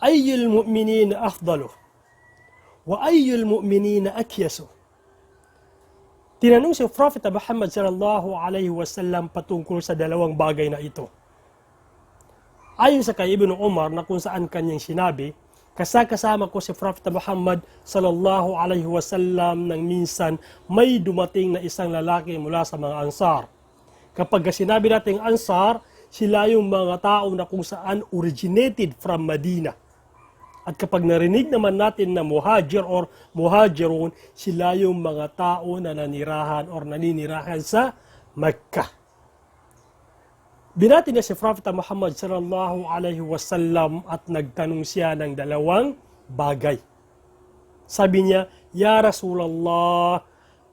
Mu'minina afdalu wa ayyul mu'minina akyasu. Tinanong si Prophet Muhammad sallallahu alaihi wasallam patungkol sa dalawang bagay na ito. Ayon sa kay Ibn Umar na kung saan kanyang sinabi, kasakasama ko si Prophet Muhammad sallallahu alaihi wasallam nang minsan may dumating na isang lalaki mula sa mga ansar. Kapag sinabi nating ansar, sila yung mga tao na kung saan originated from Medina. At kapag narinig naman natin na muhajir or muhajirun, sila yung mga tao na nanirahan or naninirahan sa Mecca. Binati niya si Prophet Muhammad sallallahu alaihi wasallam at nagtanong siya ng dalawang bagay. Sabi niya, Ya Rasulallah,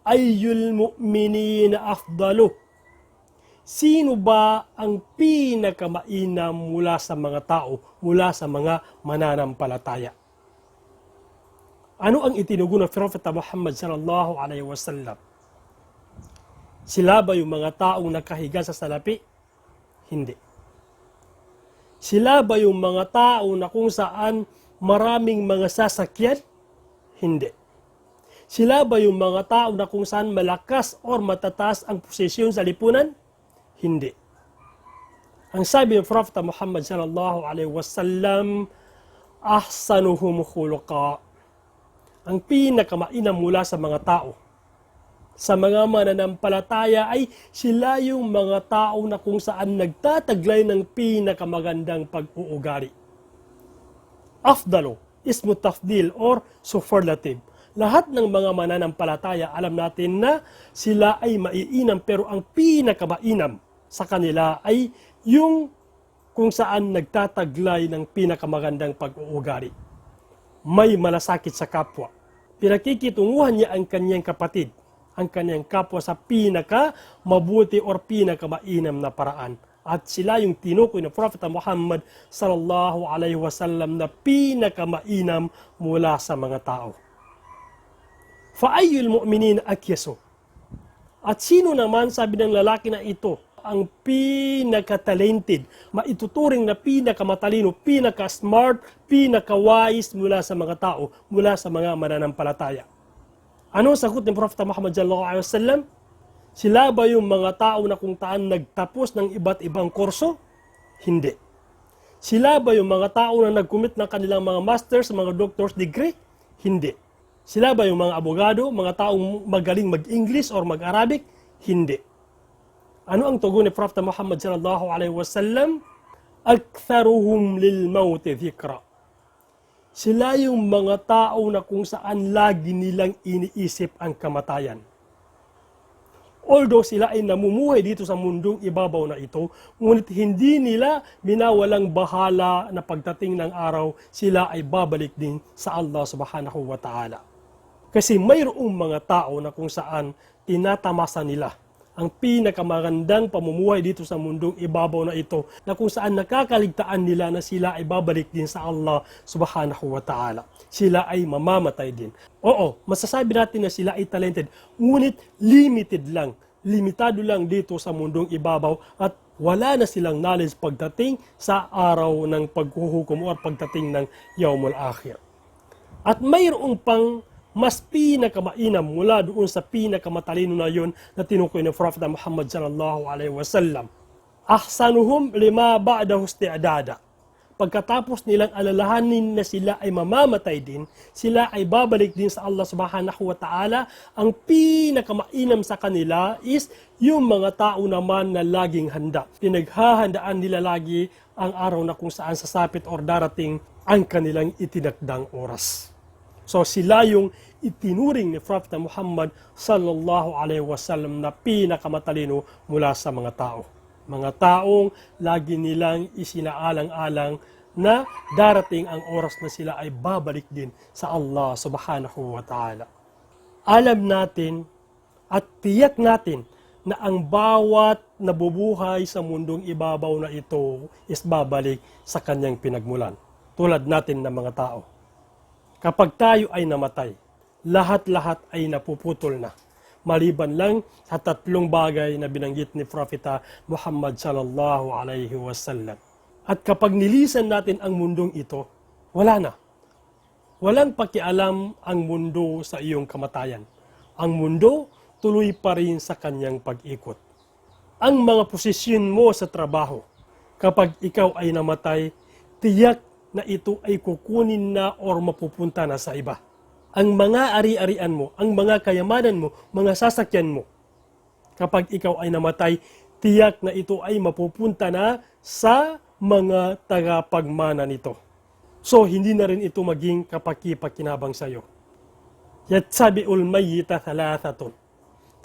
ayyul mu'minina afdalu? Sino ba ang pinakamainam mula sa mga tao, mula sa mga mananampalataya? Ano ang itinugon ng Prophet Muhammad sallallahu alaihi wasallam? Sila ba yung mga taong nakahiga sa salapi? Hindi. Sila ba yung mga tao na kung saan maraming mga sasakyan? Hindi. Sila ba yung mga tao na kung saan malakas or matataas ang posisyon sa lipunan? Hindi. Ang sabi ng Prophet Muhammad sallallahu alaihi wasallam, ahsanuhum khuluqa. Ang pinakamainam mula sa mga tao sa mga mananampalataya ay sila yung mga tao na kung saan nagtataglay ng pinakamagandang pag-uugali. Afdalo, ismu tafdil or superlative. Lahat ng mga mananampalataya alam natin na sila ay maiinam pero ang pinakamainam sa kanila ay yung kung saan nagtataglay ng pinakamagandang pag-uugali. May malasakit sa kapwa. Pinakikitunguhan niya ang kanyang kapatid, ang kanyang kapwa sa pinaka mabuti or pinaka mainam na paraan. At sila yung tinukoy ng Prophet Muhammad sallallahu alaihi wasallam na pinaka mainam mula sa mga tao. Fa'ayyul mu'minin akyaso. At sino naman sabi ng lalaki na ito ang pinaka-talented, maituturing na pinaka-matalino, pinaka-smart, pinaka-wise mula sa mga tao, mula sa mga mananampalataya. Ano ang sagot ni Prophet Muhammad sallallahu alaihi wasallam? Sila ba yung mga tao na kung taan nagtapos ng iba't ibang kurso? Hindi. Sila ba yung mga tao na nagkumit ng kanilang mga masters, mga doctor's degree? Hindi. Sila ba yung mga abogado, mga taong magaling mag-English or mag-Arabic? Hindi. Ano ang tugon ni Prophet Muhammad sallallahu alaihi wasallam? Aktharuhum lil mauti dhikra. Sila yung mga tao na kung saan lagi nilang iniisip ang kamatayan. Although sila ay namumuhay dito sa mundong ibabaw na ito, ngunit hindi nila binawalang bahala na pagdating ng araw, sila ay babalik din sa Allah subhanahu wa ta'ala. Kasi mayroong mga tao na kung saan tinatamasa nila ang pinakamagandang pamumuhay dito sa mundong ibabaw na ito na kung saan nakakaligtaan nila na sila ay babalik din sa Allah subhanahu wa ta'ala. Sila ay mamamatay din. Oo, masasabi natin na sila ay talented, ngunit limited lang. Limitado lang dito sa mundong ibabaw at wala na silang knowledge pagdating sa araw ng paghuhukom o pagdating ng Yawmul Akhir. At mayroong pang mas pinakamainam mula doon sa pinakamatalino na yon na tinukoy ng Prophet Muhammad sallallahu alaihi wasallam. Ahsanuhum lima ba'dahu isti'dada. Pagkatapos nilang alalahanin na sila ay mamamatay din, sila ay babalik din sa Allah subhanahu wa ta'ala. Ang pinakamainam sa kanila is yung mga tao naman na laging handa. Pinaghahandaan nila lagi ang araw na kung saan sasapit or darating ang kanilang itinakdang oras. So sila yung itinuring ni Prophet Muhammad sallallahu alaihi wasallam na pinakamatalino mula sa mga tao. Mga taong lagi nilang isinaalang-alang na darating ang oras na sila ay babalik din sa Allah subhanahu wa ta'ala. Alam natin at tiyak natin na ang bawat nabubuhay sa mundong ibabaw na ito is babalik sa kanyang pinagmulan. Tulad natin ng mga tao. Kapag tayo ay namatay, lahat-lahat ay napuputol na. Maliban lang sa tatlong bagay na binanggit ni Propeta Muhammad sallallahu alaihi wasallam. At kapag nilisan natin ang mundong ito, wala na. Walang pakialam ang mundo sa iyong kamatayan. Ang mundo tuloy pa rin sa kanyang pag-ikot. Ang mga posisyon mo sa trabaho, kapag ikaw ay namatay, tiyak na ito ay kukunin na or mapupunta na sa iba. Ang mga ari-arian mo, ang mga kayamanan mo, mga sasakyan mo, kapag ikaw ay namatay, tiyak na ito ay mapupunta na sa mga tagapagmana nito. So, hindi na rin ito maging kapaki-pakinabang sa iyo. Yatsabi'ul mayyita thalathatun.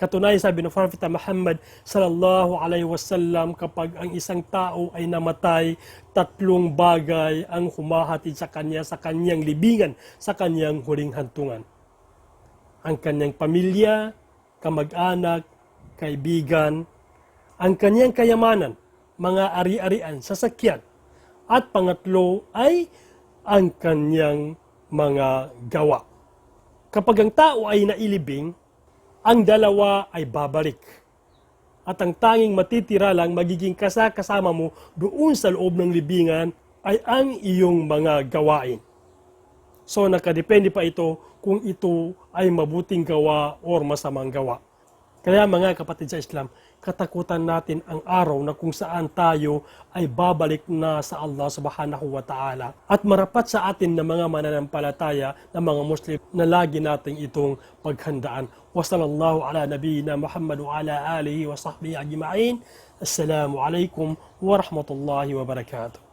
Katunayan sabi ng Prophet Muhammad sallallahu alaihi wasallam kapag ang isang tao ay namatay, tatlong bagay ang humahatid sa kanya sa kanyang libingan, sa kanyang huling hantungan. Ang kanyang pamilya, kamag-anak, kaibigan, ang kanyang kayamanan, mga ari-arian, sasakyan, at pangatlo ay ang kanyang mga gawa. Kapag ang tao ay nailibing, ang dalawa ay babalik. At ang tanging matitira lang magiging kasakasama mo doon sa loob ng libingan ay ang iyong mga gawain. So nakadepende pa ito kung ito ay mabuting gawa or masamang gawa. Kaya mga kapatid sa Islam, katakutan natin ang araw na kung saan tayo ay babalik na sa Allah subhanahu wa ta'ala. At marapat sa atin na mga mananampalataya na mga Muslim na lagi natin itong paghandaan. Wa sallallahu ala nabiyina Muhammad wa ala alihi wa sahbihi ajma'in. Assalamu alaikum wa rahmatullahi wa barakatuh.